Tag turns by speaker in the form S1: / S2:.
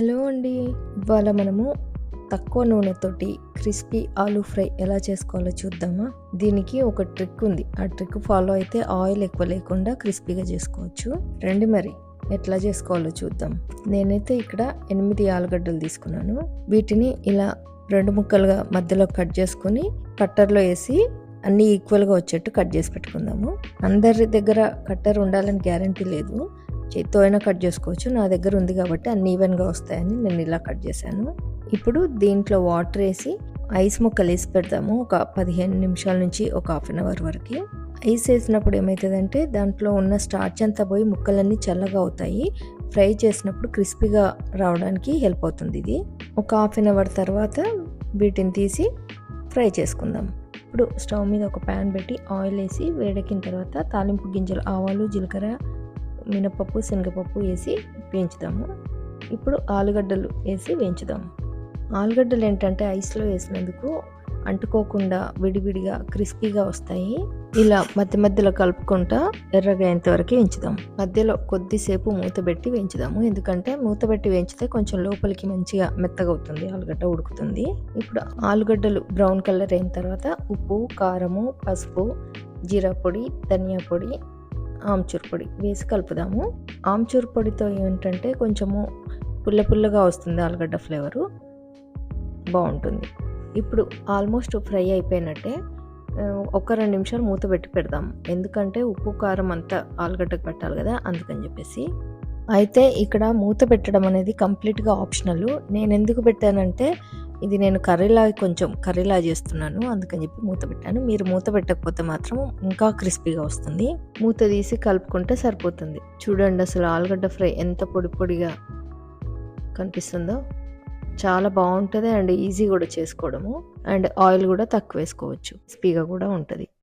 S1: Hello అండి. ఇవాళ మనము తక్కువ నూనెతోటి క్రిస్పీ ఆలూ ఫ్రై ఎలా చేసుకోవాలో చూద్దామా? దీనికి ఒక ట్రిక్ ఉంది. ఆ ట్రిక్ ఫాలో అయితే ఆయిల్ ఎక్కువ లేకుండా క్రిస్పీగా చేసుకోవచ్చు. రండి మరి ఎట్లా చేసుకోవాలో చూద్దాం. నేనైతే ఇక్కడ ఎనిమిది ఆలుగడ్డలు తీసుకున్నాను. వీటిని ఇలా రెండు ముక్కలుగా మధ్యలో కట్ చేసుకొని కట్టర్లో వేసి అన్నీ ఈక్వల్గా వచ్చేట్టు కట్ చేసి పెట్టుకుందాము. అందరి దగ్గర కట్టర్ ఉండాలని గ్యారంటీ లేదు. చేతితో అయినా కట్ చేసుకోవచ్చు. నా దగ్గర ఉంది కాబట్టి అన్ని ఈవెన్గా వస్తాయని నేను ఇలా కట్ చేశాను. ఇప్పుడు దీంట్లో వాటర్ వేసి ఐస్ ముక్కలు వేసి పెడతాము. ఒక పదిహేను నిమిషాల నుంచి ఒక హాఫ్ అన్ అవర్ వరకు. ఐస్ వేసినప్పుడు ఏమవుతుందంటే దాంట్లో ఉన్న స్టార్చ్ అంతా పోయి ముక్కలన్నీ చల్లగా అవుతాయి. ఫ్రై చేసినప్పుడు క్రిస్పీగా రావడానికి హెల్ప్ అవుతుంది ఇది. ఒక హాఫ్ అన్ అవర్ తర్వాత వీటిని తీసి ఫ్రై చేసుకుందాం. ఇప్పుడు స్టవ్ మీద ఒక ప్యాన్ పెట్టి ఆయిల్ వేసి వేడెక్కిన తర్వాత తాలింపు గింజలు ఆవాలు జీలకర్ర మినపప్పు శనగపప్పు వేసి వేయించుదాము. ఇప్పుడు ఆలుగడ్డలు వేసి వేయించుదాము. ఆలుగడ్డలు ఏంటంటే ఐస్లో వేసినందుకు అంటుకోకుండా విడివిడిగా క్రిస్పీగా వస్తాయి. ఇలా మధ్య మధ్యలో కలుపుకుంటా ఎర్రగా అయ్యేంతవరకు వేయించుదాం మధ్యలో కొద్దిసేపు మూత పెట్టి వేయించుదాము. ఎందుకంటే మూత పెట్టి వేయించితే కొంచెం లోపలికి మంచిగా మెత్తగా అవుతుంది ఆలుగడ్డ ఉడుకుతుంది. ఇప్పుడు ఆలుగడ్డలు బ్రౌన్ కలర్ అయిన తర్వాత ఉప్పు కారము పసుపు జీరా పొడి ధనియా పొడి ఆమ్చూర్ పొడి వేసి కలుపుదాము. ఆమ్చూర్ పొడితో ఏంటంటే కొంచెము పుల్ల పుల్లగా వస్తుంది ఆలుగడ్డ ఫ్లేవరు. బాగుంటుంది. ఇప్పుడు ఆల్మోస్ట్ ఫ్రై అయిపోయినట్టే ఒక రెండు నిమిషాలు మూత పెట్టి పెడదాం ఎందుకంటే ఉప్పు కారం అంతా ఆలుగడ్డకు పెట్టాలి కదా అందుకని చెప్పేసి. అయితే ఇక్కడ మూత పెట్టడం అనేది కంప్లీట్గా ఆప్షనల్. నేను ఎందుకు పెట్టానంటే ఇది నేను కర్రీలా కొంచెం కర్రీలా చేస్తున్నాను. అందుకని చెప్పి మూత పెట్టాను. మీరు మూత పెట్టకపోతే మాత్రం ఇంకా క్రిస్పీగా వస్తుంది. మూత తీసి కలుపుకుంటే సరిపోతుంది. చూడండి అసలు ఆలుగడ్డ ఫ్రై ఎంత పొడి పొడిగా కనిపిస్తుందో. చాలా బాగుంటుంది అండ్ ఈజీ కూడా చేసుకోవడము. అండ్ ఆయిల్ కూడా తక్కువ వేసుకోవచ్చు. స్పీగా కూడా ఉంటుంది.